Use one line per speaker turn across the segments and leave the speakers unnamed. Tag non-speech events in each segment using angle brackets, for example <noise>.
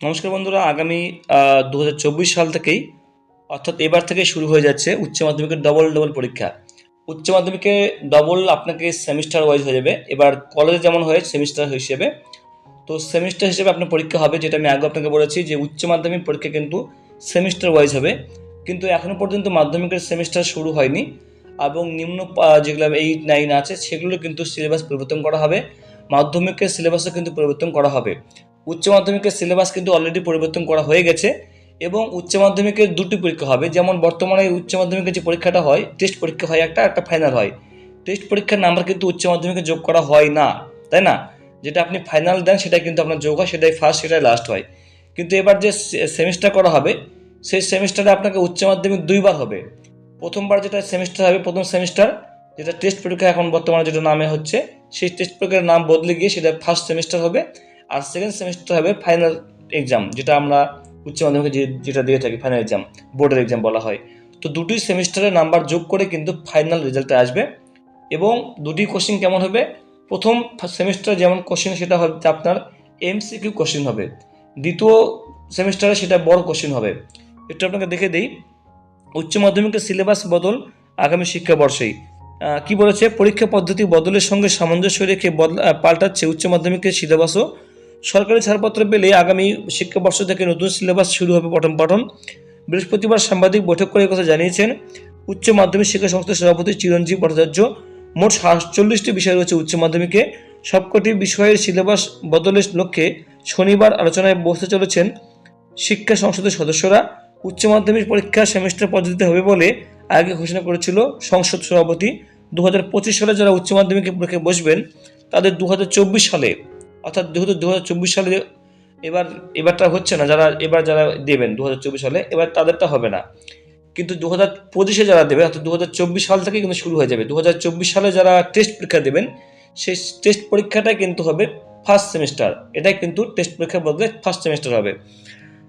নমস্কার বন্ধুরা, আগামী দু হাজার চব্বিশ সাল থেকেই, অর্থাৎ এবার থেকে শুরু হয়ে যাচ্ছে উচ্চ মাধ্যমিকের ডবল ডবল পরীক্ষা। উচ্চ মাধ্যমিকে ডবল আপনাকে সেমিস্টার ওয়াইজ হয়ে যাবে। এবার কলেজে যেমন হয় সেমিস্টার হিসেবে। তো সেমিস্টার হিসেবে আপনার পরীক্ষা হবে, যেটা আমি আগে আপনাকে বলেছি যে উচ্চ মাধ্যমিক পরীক্ষা কিন্তু সেমিস্টার ওয়াইজ হবে। কিন্তু এখনও পর্যন্ত মাধ্যমিকের সেমিস্টার শুরু হয়নি এবং নিম্ন যেগুলো এইট নাইন আছে, সেগুলো কিন্তু সিলেবাস পরিবর্তন করা হবে। মাধ্যমিকের সিলেবাসও কিন্তু পরিবর্তন করা হবে। উচ্চ মাধ্যমিকের সিলেবাস কিন্তু অলরেডি পরিবর্তন করা হয়ে গেছে এবং উচ্চ মাধ্যমিকের দুটি পরীক্ষা হবে। যেমন বর্তমানে উচ্চ মাধ্যমিকের যে পরীক্ষাটা হয় টেস্ট পরীক্ষা হয় একটা একটা ফাইনাল হয়। টেস্ট পরীক্ষার নাম্বার কিন্তু উচ্চ মাধ্যমিকে যোগ করা হয় না, তাই না? যেটা আপনি ফাইনাল দেন সেটা কিন্তু আপনার যোগ হয়, সেটাই ফার্স্ট সেটাই লাস্ট হয়। কিন্তু এবার যে সেমিস্টার করা হবে, সেই সেমিস্টারে আপনাকে উচ্চ মাধ্যমিক দুইবার হবে। প্রথমবার যেটা সেমিস্টার হবে, প্রথম সেমিস্টার যেটা টেস্ট পরীক্ষা এখন বর্তমানে যেটা নামে হচ্ছে, সেই টেস্ট পরীক্ষার নাম বদলে গিয়ে সেটা ফার্স্ট সেমিস্টার হবে। আর সেকেন্ড সেমিস্টার হবে ফাইনাল এক্সাম যেটা আমরা উচ্চ মাধ্যমিকে যেটা দিয়ে থাকি ফাইনাল এক্সাম বোর্ডের এক্সাম বলা হয়। তো দুটি সেমিস্টারের নাম্বার যোগ করে কিন্তু ফাইনাল রেজাল্টে আসবে এবং দুটি কোশ্চিন কেমন হবে? প্রথম সেমিস্টার যেমন কোশ্চিন সেটা হবে আপনার এমসিকিউ কোশ্চিন হবে। দ্বিতীয় সেমিস্টারে সেটা বড় কোশ্চিন হবে। একটু আপনাকে দেখে দিই। উচ্চ মাধ্যমিকের সিলেবাস বদল আগামী শিক্ষাবর্ষেই। কি বলেছে? পরীক্ষা পদ্ধতি বদলের সঙ্গে সামঞ্জস্য রেখে বদলা, পাল্টাচ্ছে উচ্চ মাধ্যমিকের সিলেবাসও সরকারি ছাড়পত্র পেলে আগামী শিক্ষাবর্ষ থেকে নতুন সিলেবাস শুরু হবে পঠন পাঠন বৃহস্পতিবার সাংবাদিক বৈঠক করে কথা জানিয়েছেন, উচ্চ মাধ্যমিক শিক্ষা সংস্থার সভাপতি চিরঞ্জীব ভট্টাচার্য। মোট সাতচল্লিশটি বিষয় রয়েছে উচ্চ মাধ্যমিকে। সবকটি বিষয়ের সিলেবাস বদলের লক্ষ্যে শনিবার আলোচনায় বসতে চলেছেন শিক্ষা সংসদের সদস্যরা। উচ্চ মাধ্যমিক পরীক্ষা সেমিস্টার পদ্ধতিতে হবে বলে আগে ঘোষণা করেছিল সংসদ সভাপতি। দু হাজার পঁচিশ সালে যারা উচ্চ মাধ্যমিকে পরীক্ষায় বসবেন, তাদের দু হাজার চব্বিশ সালে অর্থাৎ যেহেতু দু সালে এবার, এবারটা হচ্ছে না, যারা, এবার যারা দেবেন দু হাজার চব্বিশ সালে, এবার তাদেরটা হবে না। কিন্তু দু হাজার পঁচিশে যারা দেবে, অর্থাৎ দু হাজার চব্বিশ সাল থেকে কিন্তু শুরু হয়ে যাবে। দু হাজার চব্বিশ সালে যারা টেস্ট পরীক্ষা দেবেন, সেই টেস্ট পরীক্ষাটাই কিন্তু হবে ফার্স্ট সেমিস্টার এটাই কিন্তু টেস্ট পরীক্ষার বদলে ফার্স্ট সেমিস্টার হবে।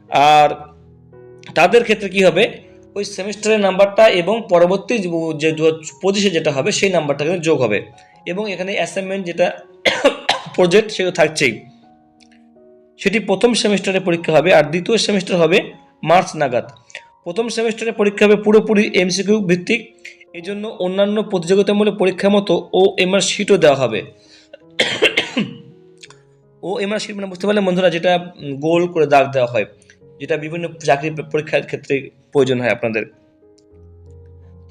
আর তাদের ক্ষেত্রে কি হবে? ওই সেমিস্টারের নাম্বারটা এবং পরবর্তী যে- যে দু পঁচিশে যেটা হবে, সেই নাম্বারটা কিন্তু যোগ হবে। এবং এখানে অ্যাসাইনমেন্ট যেটা প্রজেক্ট সেটা থাকছেই। সেটি প্রথম সেমিস্টারে পরীক্ষা হবে আর দ্বিতীয় সেমিস্টার হবে মার্চ নাগাদ। প্রথম সেমিস্টারে পরীক্ষা হবে পুরোপুরি এমসিকিউ ভিত্তিক। এই জন্য অন্যান্য প্রতিযোগিতামূলক পরীক্ষার মতো ও এমআর শিটও দেওয়া হবে। ও এমআর শিট মানে বুঝতে পারলেন বন্ধুরা যেটা গোল করে দাগ দেওয়া হয়, যেটা বিভিন্ন চাকরি পরীক্ষার ক্ষেত্রে প্রয়োজন হয় আপনাদের।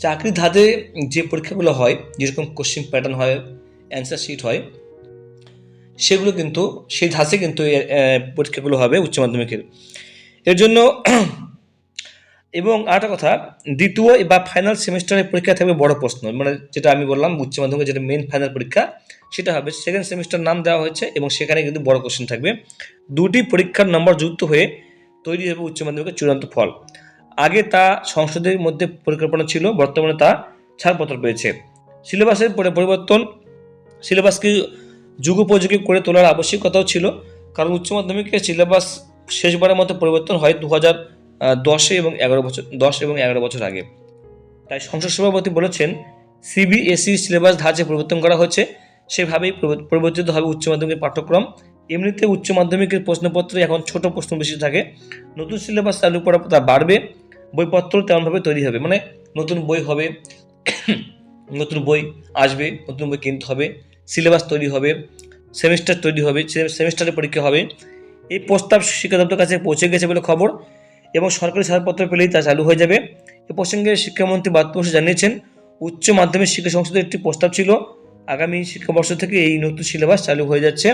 চাকরি ধাঁধে যে পরীক্ষাগুলো হয়, যেরকম কোশ্চিন প্যাটার্ন হয় অ্যান্সার শিট হয় সেগুলো কিন্তু, সেই ধাঁচে কিন্তু পরীক্ষাগুলো হবে উচ্চ মাধ্যমিকের। এর জন্য <clears throat> এবং আরেকটা কথা, দ্বিতীয় বা ফাইনাল সেমিস্টারের পরীক্ষা থাকবে বড় প্রশ্ন। মানে যেটা আমি বললাম, উচ্চ মাধ্যমিকের যেটা মেন ফাইনাল পরীক্ষা, সেটা হবে সেকেন্ড সেমিস্টার নাম দেওয়া হয়েছে এবং সেখানে কিন্তু বড় কোশ্চেন থাকবে। দুটি পরীক্ষার নম্বর যুক্ত হয়ে তৈরি হবে উচ্চ মাধ্যমিকের চূড়ান্ত ফল। আগে তা সংসদের মধ্যে পরিকল্পনা ছিল, বর্তমানে তা ছাড়পত্র পেয়েছে। সিলেবাসের পরে পরিবর্তন সিলেবাসকে যুগোপযোগী করে তোলার আবশ্যকতাও ছিল। কারণ উচ্চ মাধ্যমিকের সিলেবাস শেষবারের মতো পরিবর্তন হয় দু হাজার দশে এবং এগারো বছর, দশ এবং এগারো বছর আগে। তাই সংসদ সভাপতি বলেছেন সিবিএসই সিলেবাস ধাঁচে পরিবর্তন করা হয়েছে। সেভাবেই পরিব- পরিবর্তিত হবে উচ্চ মাধ্যমিকের পাঠ্যক্রম। এমনিতে উচ্চ মাধ্যমিকের প্রশ্নপত্রে এখন ছোট প্রশ্ন বেশি থাকে। নতুন সিলেবাস চালু করার তা বাড়বে। বইপত্র তেমনভাবে তৈরি হবে। মানে নতুন বই হবে, <coughs> নতুন বই আসবে, নতুন বই কিনতে হবে। সিলেবাস তৈরি হবে, সেমিস্টার তৈরি হবে সেমিস্টারের পরীক্ষা হবে। এই প্রস্তাব শিক্ষা দপ্তর কাছে পৌঁছে গেছে বলে খবর এবং সরকারি ছাড়পত্র পেলেই তা চালু হয়ে যাবে। এ প্রসঙ্গে শিক্ষামন্ত্রী বাত্যবসু জানিয়েছেন, উচ্চ মাধ্যমিক শিক্ষা সংসদের একটি প্রস্তাব ছিল। আগামী শিক্ষাবর্ষ থেকে এই নতুন সিলেবাস চালু হয়ে যাচ্ছে।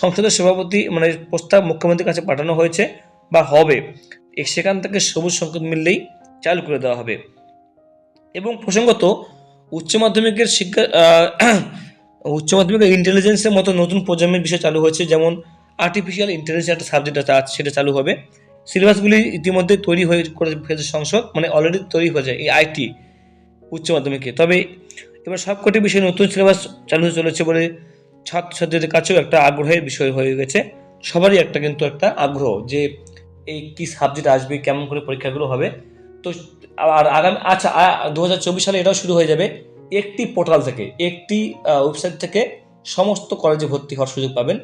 সংসদের সভাপতি মানে প্রস্তাব মুখ্যমন্ত্রীর কাছে পাঠানো হয়েছে বা হবে। সেখান থেকে সবুজ সংকেত মিললেই চালু করে দেওয়া হবে। এবং প্রসঙ্গত, উচ্চ মাধ্যমিকের শিক্ষা উচ্চ মাধ্যমিকের ইন্টেলিজেন্সের মতো নতুন প্রজন্মের বিষয় চালু হয়েছে, যেমন আর্টিফিশিয়াল ইন্টেলিজেন্স একটা সাবজেক্ট আছে সেটা চালু হবে। সিলেবাসগুলি ইতিমধ্যে তৈরি হয়ে করে ফেলেছে সংসদ মানে অলরেডি তৈরি হয়ে যায় এই আইটি উচ্চ মাধ্যমিকে। তবে এবার সবকটি বিষয়ে নতুন সিলেবাস চালু হতে চলেছে বলে ছাত্রছাত্রীদের কাছেও একটা আগ্রহের বিষয় হয়ে গেছে। সবারই একটা কিন্তু একটা আগ্রহ যে এই কি সাবজেক্ট আসবে, কেমন করে পরীক্ষাগুলো হবে। তো আর আগামী আচ্ছা দু হাজার চব্বিশ সালে এটাও শুরু হয়ে যাবে। একটি পোর্টাল থেকে, একটি ওয়েবসাইট থেকে সমস্ত কলেজে ভর্তি হওয়ার সুযোগ পাবেন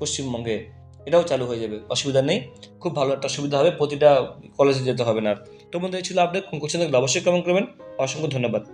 পশ্চিমবঙ্গে। এটাও চালু হয়ে যাবে, অসুবিধা নেই। খুব ভালো একটা সুবিধা হবে, প্রতিটা কলেজে যেতে হবে না। আর। তো বন্ধু, এই ছিল আপডেট কোন থাকলে অবশ্যই কমেন্ট করবেন। অসংখ্য ধন্যবাদ।